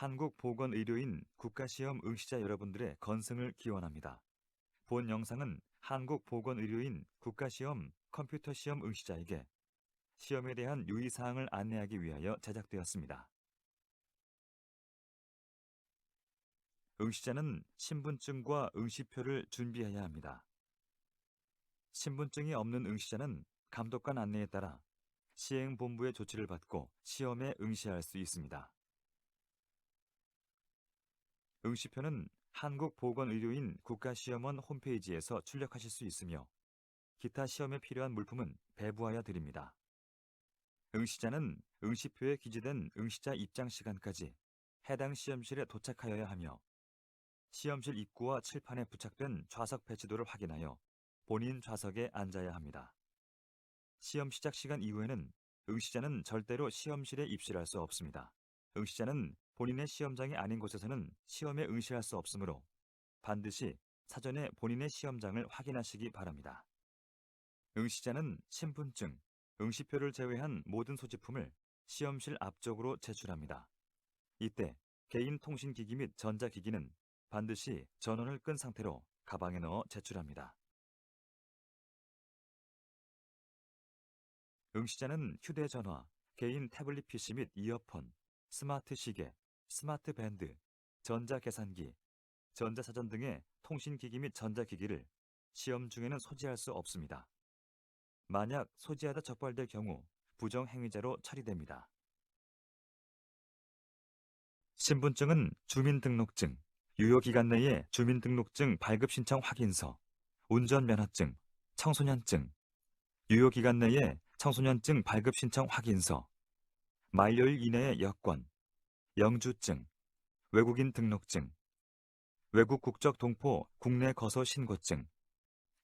한국보건의료인 국가시험 응시자 여러분들의 건승을 기원합니다. 본 영상은 한국보건의료인 국가시험 컴퓨터시험 응시자에게 시험에 대한 유의사항을 안내하기 위하여 제작되었습니다. 응시자는 신분증과 응시표를 준비해야 합니다. 신분증이 없는 응시자는 감독관 안내에 따라 시행본부의 조치를 받고 시험에 응시할 수 있습니다. 응시표는 한국보건의료인 국가시험원 홈페이지에서 출력하실 수 있으며 기타 시험에 필요한 물품은 배부하여 드립니다. 응시자는 응시표에 기재된 응시자 입장 시간까지 해당 시험실에 도착하여야 하며 시험실 입구와 칠판에 부착된 좌석 배치도를 확인하여 본인 좌석에 앉아야 합니다. 시험 시작 시간 이후에는 응시자는 절대로 시험실에 입실할 수 없습니다. 응시자는 본인의 시험장이 아닌 곳에서는 시험에 응시할 수 없으므로 반드시 사전에 본인의 시험장을 확인하시기 바랍니다. 응시자는 신분증, 응시표를 제외한 모든 소지품을 시험실 앞쪽으로 제출합니다. 이때 개인 통신기기 및 전자기기는 반드시 전원을 끈 상태로 가방에 넣어 제출합니다. 응시자는 휴대전화, 개인 태블릿 PC 및 이어폰, 스마트 시계, 스마트 밴드, 전자계산기, 전자사전 등의 통신기기 및 전자기기를 시험 중에는 소지할 수 없습니다. 만약 소지하다 적발될 경우 부정행위자로 처리됩니다. 신분증은 주민등록증, 유효기간 내에 주민등록증 발급신청 확인서, 운전면허증, 청소년증, 유효기간 내에 청소년증 발급신청 확인서, 만료일 이내의 여권, 영주증, 외국인 등록증, 외국 국적 동포 국내 거소 신고증,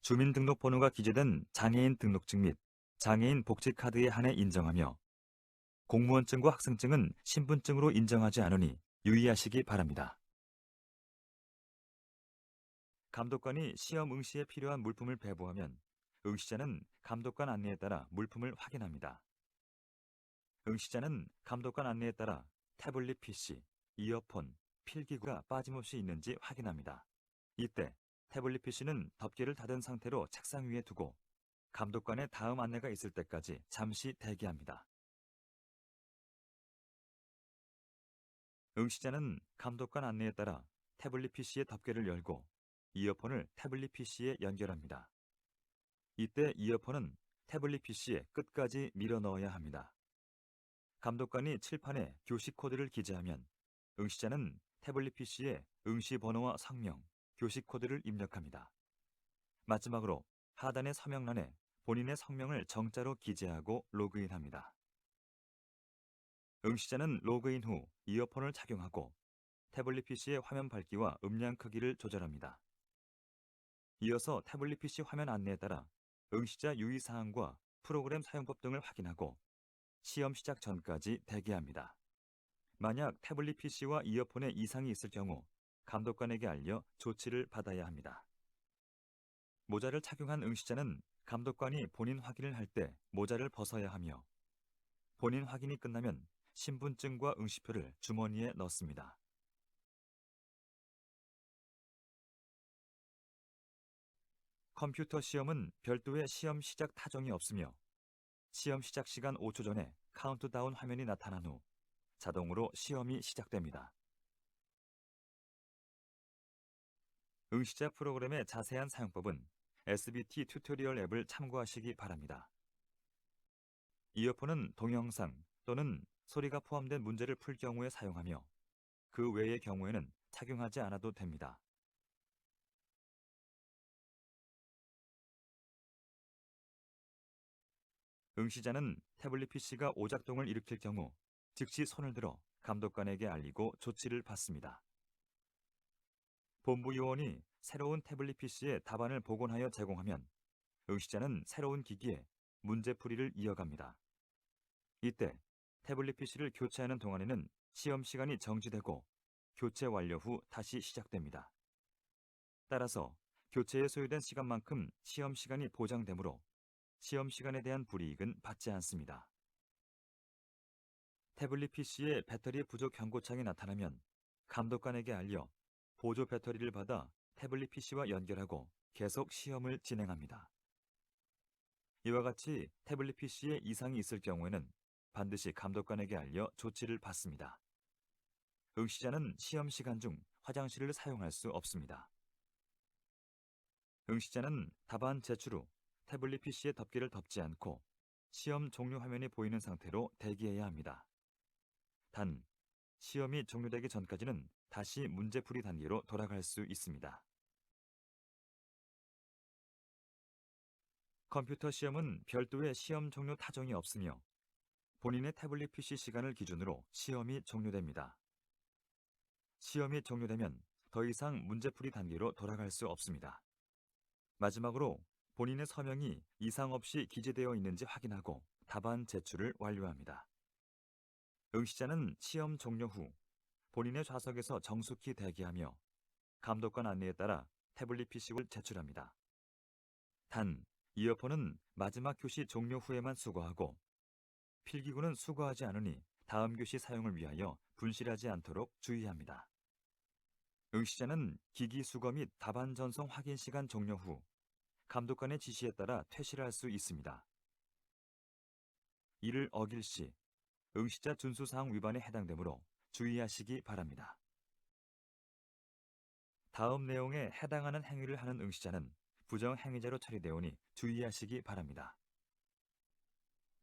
주민등록번호가 기재된 장애인 등록증 및 장애인 복지카드에 한해 인정하며 공무원증과 학생증은 신분증으로 인정하지 않으니 유의하시기 바랍니다. 감독관이 시험 응시에 필요한 물품을 배부하면 응시자는 감독관 안내에 따라 물품을 확인합니다. 응시자는 감독관 안내에 따라 태블릿 PC, 이어폰, 필기구가 빠짐없이 있는지 확인합니다. 이때 태블릿 PC는 덮개를 닫은 상태로 책상 위에 두고 감독관의 다음 안내가 있을 때까지 잠시 대기합니다. 응시자는 감독관 안내에 따라 태블릿 PC의 덮개를 열고 이어폰을 태블릿 PC에 연결합니다. 이때 이어폰은 태블릿 PC에 끝까지 밀어 넣어야 합니다. 감독관이 칠판에 교시 코드를 기재하면 응시자는 태블릿 PC에 응시 번호와 성명, 교시 코드를 입력합니다. 마지막으로 하단의 서명란에 본인의 성명을 정자로 기재하고 로그인합니다. 응시자는 로그인 후 이어폰을 착용하고 태블릿 PC의 화면 밝기와 음량 크기를 조절합니다. 이어서 태블릿 PC 화면 안내에 따라 응시자 유의사항과 프로그램 사용법 등을 확인하고 시험 시작 전까지 대기합니다. 만약 태블릿 PC와 이어폰에 이상이 있을 경우 감독관에게 알려 조치를 받아야 합니다. 모자를 착용한 응시자는 감독관이 본인 확인을 할 때 모자를 벗어야 하며 본인 확인이 끝나면 신분증과 응시표를 주머니에 넣습니다. 컴퓨터 시험은 별도의 시험 시작 타정이 없으며 시험 시작 시간 5초 전에 카운트다운 화면이 나타난 후 자동으로 시험이 시작됩니다. 응시자 프로그램의 자세한 사용법은 SBT 튜토리얼 앱을 참고하시기 바랍니다. 이어폰은 동영상 또는 소리가 포함된 문제를 풀 경우에 사용하며 그 외의 경우에는 착용하지 않아도 됩니다. 응시자는 태블릿 PC가 오작동을 일으킬 경우 즉시 손을 들어 감독관에게 알리고 조치를 받습니다. 본부 요원이 새로운 태블릿 PC에 답안을 복원하여 제공하면 응시자는 새로운 기기에 문제풀이를 이어갑니다. 이때 태블릿 PC를 교체하는 동안에는 시험 시간이 정지되고 교체 완료 후 다시 시작됩니다. 따라서 교체에 소요된 시간만큼 시험 시간이 보장되므로 시험 시간에 대한 불이익은 받지 않습니다. 태블릿 PC에 배터리 부족 경고창이 나타나면 감독관에게 알려 보조 배터리를 받아 태블릿 PC와 연결하고 계속 시험을 진행합니다. 이와 같이 태블릿 PC에 이상이 있을 경우에는 반드시 감독관에게 알려 조치를 받습니다. 응시자는 시험 시간 중 화장실을 사용할 수 없습니다. 응시자는 답안 제출 후 태블릿 PC의 덮개를 덮지 않고 시험 종료 화면이 보이는 상태로 대기해야 합니다. 단, 시험이 종료되기 전까지는 다시 문제풀이 단계로 돌아갈 수 있습니다. 컴퓨터 시험은 별도의 시험 종료 타정이 없으며 본인의 태블릿 PC 시간을 기준으로 시험이 종료됩니다. 시험이 종료되면 더 이상 문제풀이 단계로 돌아갈 수 없습니다. 마지막으로 본인의 서명이 이상 없이 기재되어 있는지 확인하고 답안 제출을 완료합니다. 응시자는 시험 종료 후 본인의 좌석에서 정숙히 대기하며 감독관 안내에 따라 태블릿 PC를 제출합니다. 단, 이어폰은 마지막 교시 종료 후에만 수거하고 필기구는 수거하지 않으니 다음 교시 사용을 위하여 분실하지 않도록 주의합니다. 응시자는 기기 수거 및 답안 전송 확인 시간 종료 후 감독관의 지시에 따라 퇴실을 할수 있습니다. 이를 어길 시 응시자 준수사항 위반에 해당되므로 주의하시기 바랍니다. 다음 내용에 해당하는 행위를 하는 응시자는 부정행위자로 처리되오니 주의하시기 바랍니다.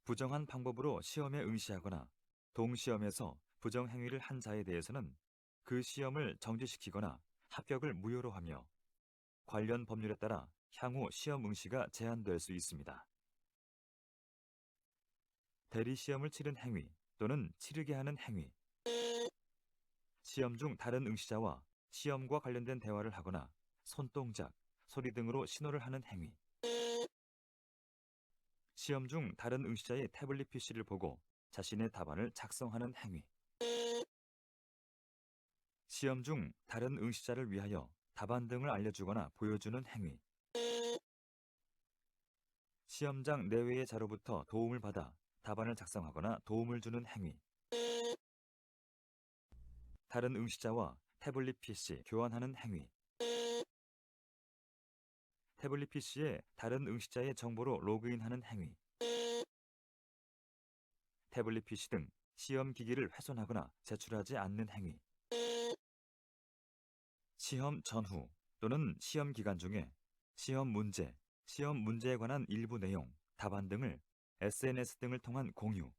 부정한 방법으로 시험에 응시하거나 동시험에서 부정행위를 한 자에 대해서는 그 시험을 정지시키거나 합격을 무효로 하며 관련 법률에 따라 향후 시험 응시가 제한될 수 있습니다. 대리 시험을 치른 행위 또는 치르게 하는 행위. 시험 중 다른 응시자와 시험과 관련된 대화를 하거나 손동작, 소리 등으로 신호를 하는 행위. 시험 중 다른 응시자의 태블릿 PC를 보고 자신의 답안을 작성하는 행위. 시험 중 다른 응시자를 위하여 답안 등을 알려주거나 보여주는 행위 시험장 내외의 자로부터 도움을 받아 답안을 작성하거나 도움을 주는 행위. 다른 응시자와 태블릿 PC 교환하는 행위. 태블릿 PC에 다른 응시자의 정보로 로그인하는 행위. 태블릿 PC 등 시험 기기를 훼손하거나 제출하지 않는 행위. 시험 전후 또는 시험 기간 중에 시험 문제, 시험 문제에 관한 일부 내용, 답안 등을 SNS 등을 통한 공유,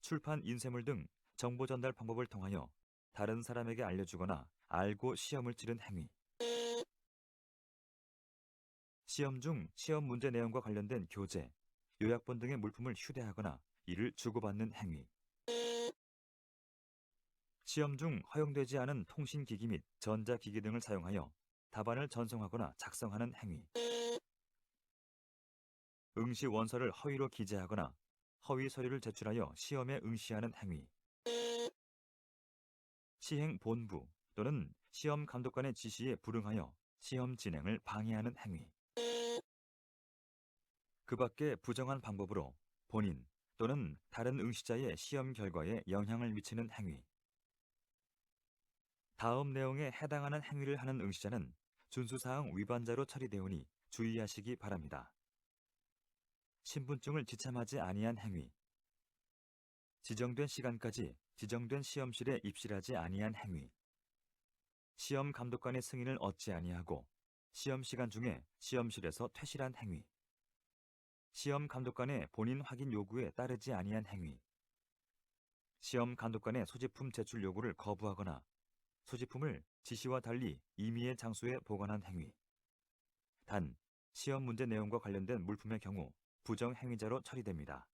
출판 인쇄물 등 정보 전달 방법을 통하여 다른 사람에게 알려주거나 알고 시험을 치른 행위. 시험 중 시험 문제 내용과 관련된 교재, 요약본 등의 물품을 휴대하거나 이를 주고받는 행위. 시험 중 허용되지 않은 통신기기 및 전자기기 등을 사용하여 답안을 전송하거나 작성하는 행위. 응시 원서를 허위로 기재하거나 허위 서류를 제출하여 시험에 응시하는 행위. 시행 본부 또는 시험 감독관의 지시에 불응하여 시험 진행을 방해하는 행위. 그 밖에 부정한 방법으로 본인 또는 다른 응시자의 시험 결과에 영향을 미치는 행위. 다음 내용에 해당하는 행위를 하는 응시자는 준수사항 위반자로 처리되오니 주의하시기 바랍니다. 신분증을 지참하지 아니한 행위. 지정된 시간까지 지정된 시험실에 입실하지 아니한 행위. 시험 감독관의 승인을 얻지 아니하고 시험 시간 중에 시험실에서 퇴실한 행위. 시험 감독관의 본인 확인 요구에 따르지 아니한 행위. 시험 감독관의 소지품 제출 요구를 거부하거나 소지품을 지시와 달리 임의의 장소에 보관한 행위. 단, 시험 문제 내용과 관련된 물품의 경우 부정행위자로 처리됩니다.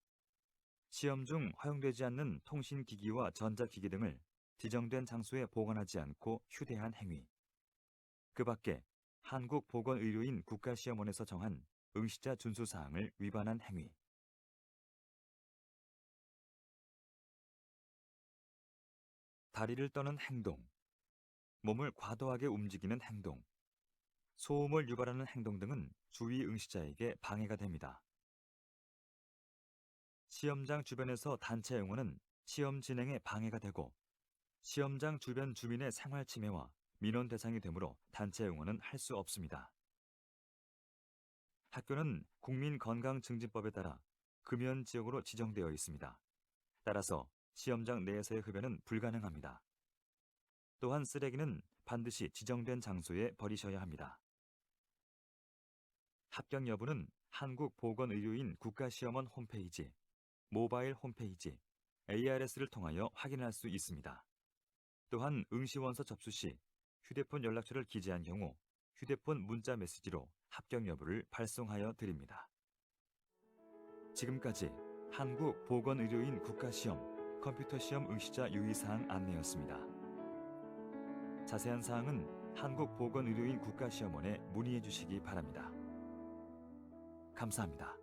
시험 중 허용되지 않는 통신기기와 전자기기 등을 지정된 장소에 보관하지 않고 휴대한 행위. 그 밖에 한국보건의료인 국가시험원에서 정한 응시자 준수사항을 위반한 행위. 다리를 떠는 행동. 몸을 과도하게 움직이는 행동, 소음을 유발하는 행동 등은 주위 응시자에게 방해가 됩니다. 시험장 주변에서 단체 응원은 시험 진행에 방해가 되고 시험장 주변 주민의 생활 침해와 민원 대상이 되므로 단체 응원은 할 수 없습니다. 학교는 국민건강증진법에 따라 금연 지역으로 지정되어 있습니다. 따라서 시험장 내에서의 흡연은 불가능합니다. 또한 쓰레기는 반드시 지정된 장소에 버리셔야 합니다. 합격 여부는 한국보건의료인 국가시험원 홈페이지, 모바일 홈페이지, ARS를 통하여 확인할 수 있습니다. 또한 응시원서 접수 시 휴대폰 연락처를 기재한 경우 휴대폰 문자 메시지로 합격 여부를 발송하여 드립니다. 지금까지 한국 보건의료인 국가시험 컴퓨터 시험 응시자 유의사항 안내였습니다. 자세한 사항은 한국보건의료인 국가시험원에 문의해 주시기 바랍니다. 감사합니다.